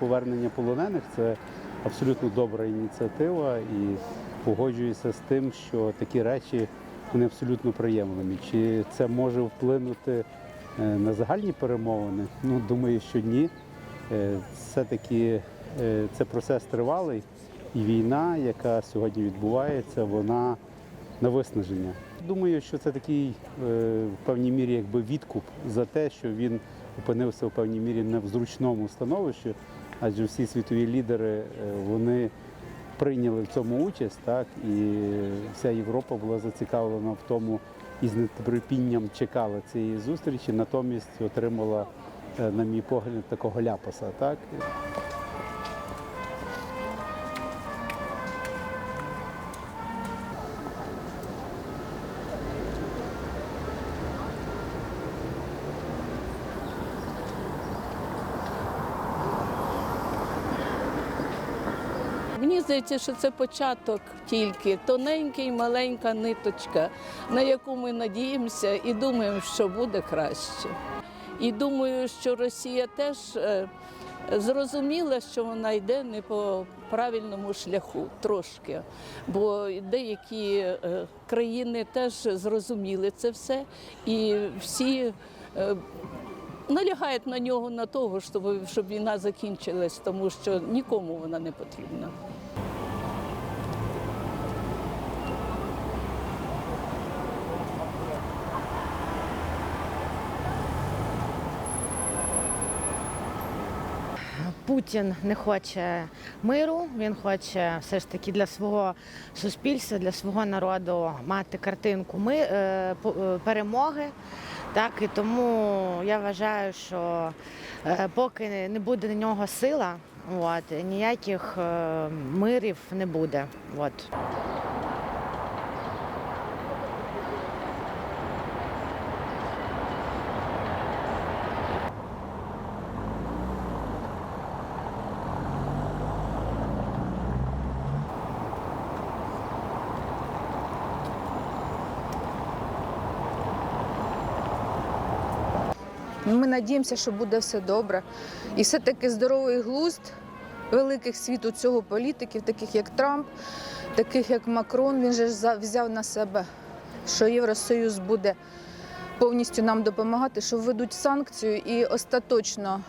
повернення полонених це абсолютно добра ініціатива і погоджуюся з тим, що такі речі вони абсолютно приємними. Чи це може вплинути е, на загальні перемовини? Ну, думаю, що ні. Е, Все-таки е, це процес тривалий, і війна, яка сьогодні відбувається, вона на виснаження. Думаю, що це такий в певній мірі якби відкуп за те, що він опинився в певній мірі не в зручному становищі, адже всі світові лідери е, вони прийняли в цьому участь, так і вся Європа була зацікавлена в тому і з нетерпінням чекала цієї зустрічі, натомість отримала, е, на мій погляд, такого ляпаса. Так Мені здається, що це початок тільки тоненький, маленька ниточка, на яку ми надіємося і думаємо, що буде краще. І думаю, що Росія теж е, зрозуміла, що вона йде не по правильному шляху трошки. Бо деякі е, країни теж зрозуміли це все, і всі. е, Налягають на нього на того, щоб, щоб війна закінчилась, тому що нікому вона не потрібна. Путін не хоче миру, він хоче все ж таки для свого суспільства, для свого народу мати картинку ми, е, е, перемоги. Так, і тому я вважаю, що е, поки не буде на нього сила, от, ніяких мирів не буде. От. Ми надіємося, що буде все добре. І все-таки здоровий глузд великих світу цього політиків, таких як Трамп, таких як Макрон, він же взяв на себе, що Євросоюз буде повністю нам допомагати, що введуть санкцію і остаточно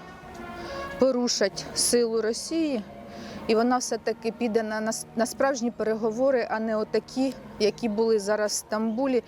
порушать силу Росії. І вона все-таки піде на, на, на справжні переговори, а не отакі, які були зараз в Стамбулі.